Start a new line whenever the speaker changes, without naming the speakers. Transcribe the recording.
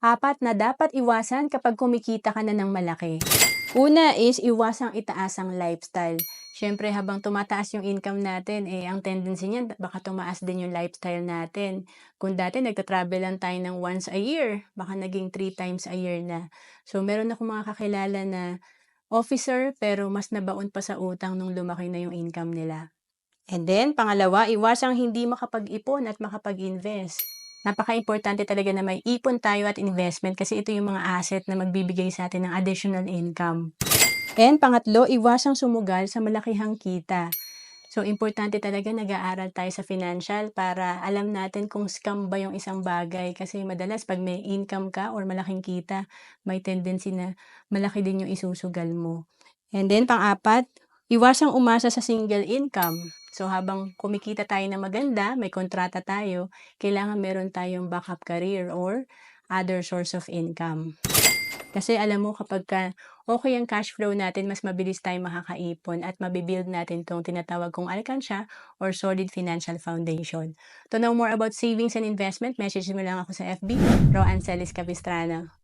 Apat na dapat iwasan kapag kumikita ka na ng malaki. Una is iwasang itaas ang lifestyle. Siyempre habang tumataas yung income natin, eh ang tendency niyan baka tumaas din yung lifestyle natin. Kung dati nagta-travel lang tayo ng once a year, baka naging three times a year na. So meron akong mga kakilala na officer pero mas nabaon pa sa utang nung lumaki na yung income nila. And then, pangalawa, iwasang hindi makapag-ipon at makapag-invest. Napaka-importante talaga na may ipon tayo at investment kasi ito yung mga asset na magbibigay sa atin ng additional income. And pangatlo, iwasang sumugal sa malakihang kita. So, importante talaga nag-aaral tayo sa financial para alam natin kung scam ba yung isang bagay. Kasi madalas pag may income ka or malaking kita, may tendency na malaki din yung isusugal mo. And then, pang-apat, iwasang umasa sa single income. So, habang kumikita tayo na maganda, may kontrata tayo, kailangan meron tayong backup career or other source of income. Kasi alam mo kapag ka okay ang cash flow natin, mas mabilis tayong makakaipon at mabibuild natin tong tinatawag kong alkansya or solid financial foundation. To know more about savings and investment, message mo lang ako sa FB, Roan Celis Capistrano.